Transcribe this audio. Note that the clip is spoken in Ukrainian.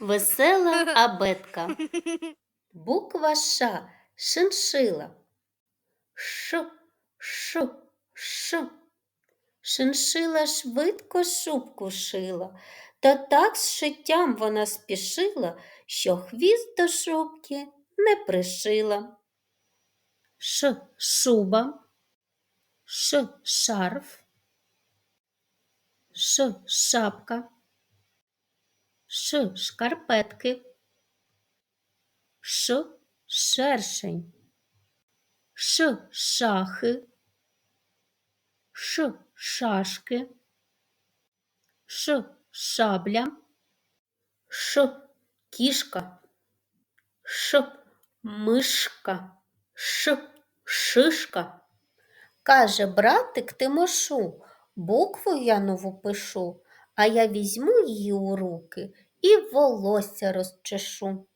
Весела абетка. Буква Ш. Шиншила. Ш, ш, ш. Шиншила швидко шубку шила, та так з шиттям вона спішила, що хвіст до шубки не пришила. Ш шуба, ш шарф, ш шапка, ш шкарпетки, ш шершень, ш шахи, ш шашки, ш шабля, ш кішка, ш мишка, ш шишка. Каже братик Тимошу, букву я нову пишу, а я візьму її у руки і волосся розчешу.